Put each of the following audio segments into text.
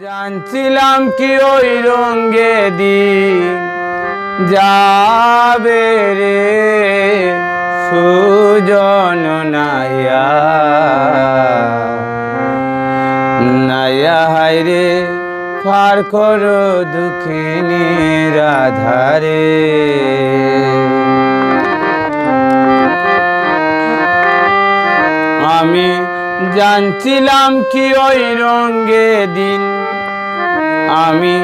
জানছিলাম কি ওই রঙ্গে দিন যাবে রে সুজন হায় রে, পার করো দুঃখিনী রাধারে। আমি জানছিলাম কি ওই রঙ্গে দিন আমি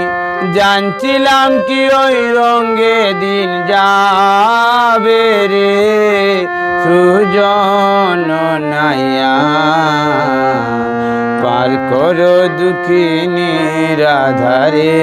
জানছিলাম কি ওই রঙে দিন যাবে রে। সুজন নাইয়া পার করো দুঃখিনী রাধারে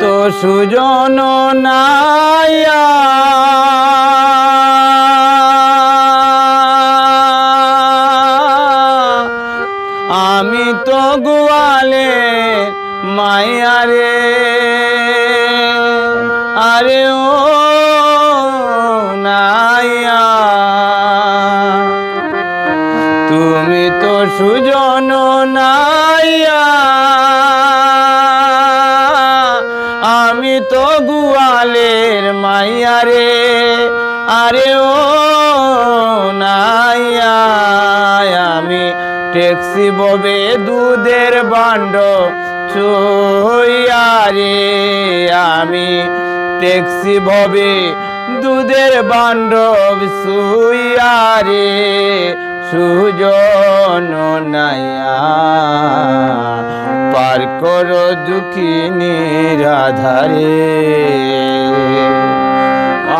তো সুজন নাইয়া আমি তো গোয়ালে মাইয়া রে। আরে ও নাইয়া তুমি তো সুজন নাইয়া গুয়ালের মাইয়া রে, আরে ও নাইয়া, আমি ট্যাক্সি ববে দুধের বান্ড চইয়া রে, আমি ট্যাক্সি ভবে দুধের বান্ডব সুইয়া রে, সুজন নাইয়া। করো দুঃখিনী রাধারে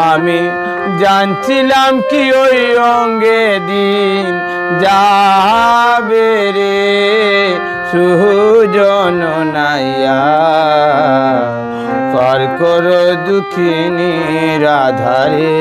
আমি জানছিলাম কি ওই অঙ্গে দিন যাবে রে, সুজন নাইয়া। করো দুঃখিনী রাধারে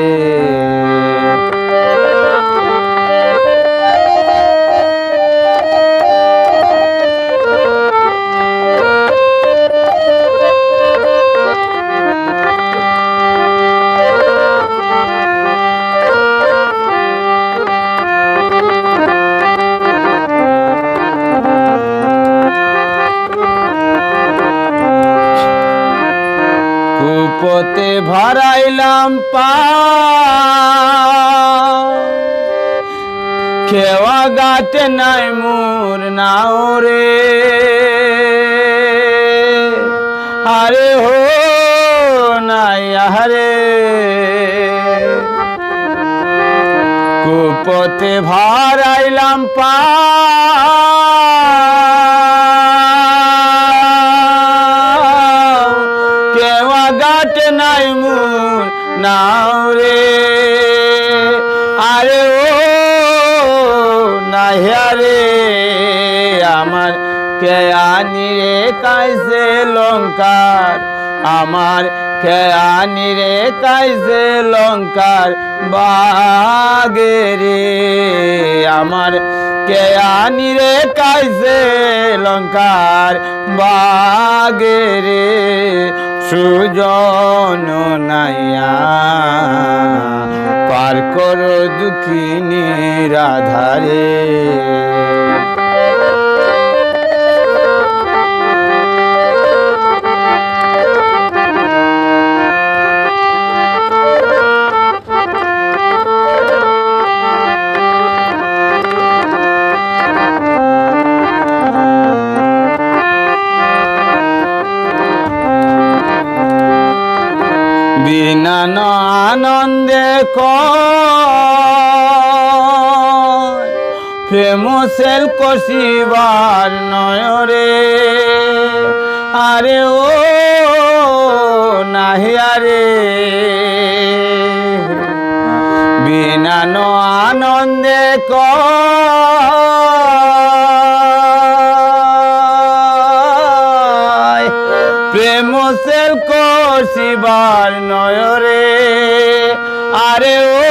কুপতে ভরাইলাম পা। খেওয়া গাতে নাই মোর নাও রে আরে হো, নাই আরে কুপতে ভরাইলাম পা। গাট নাই মুর নাও রে। আরে ও নাহিয়া আমার কে আনি রে? কাইছে লঙ্কার, আমার কে আনি রে? কাইছে লঙ্কার বাগে রে। আমার কে আনি রে? কাইছে লঙ্কার বাগে রে। সুজন নাইয়া পার করো দুঃখিনী রাধারে বিনা ন আনন্দে প্রেম সেল কষিবার নয়রে। আরে ও নাহিয়া রে বিনা আনন্দে কয় কষিবার নয়রে। আরে ও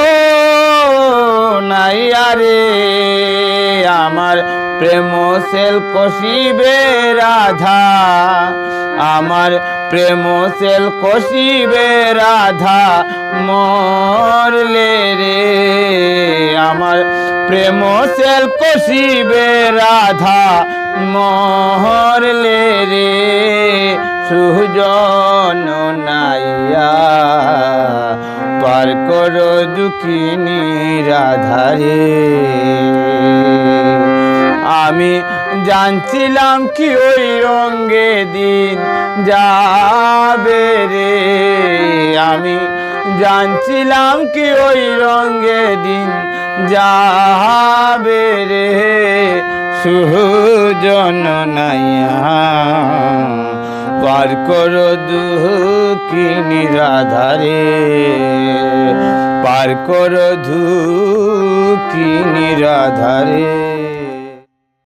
নাইয়া রে আমার প্রেম সেল কষিবে রাধা। আমার প্রেম সেল কষিবে রাধা, মরলে রে। আমার প্রেম সেল কষিবে রাধা, মরলে রে। সুজন নাইয়া। পার করো দুঃখিনী রাধারে। আমি জানছিলাম কি ওই রঙ্গে দিন যাবে রে। আমি জানছিলাম কি ওই রঙ্গে দিন যাবে রে। সুজন নাইয়া। পার করো দুঃখিনী রাধারে। পার করো দুঃখিনী রাধারে।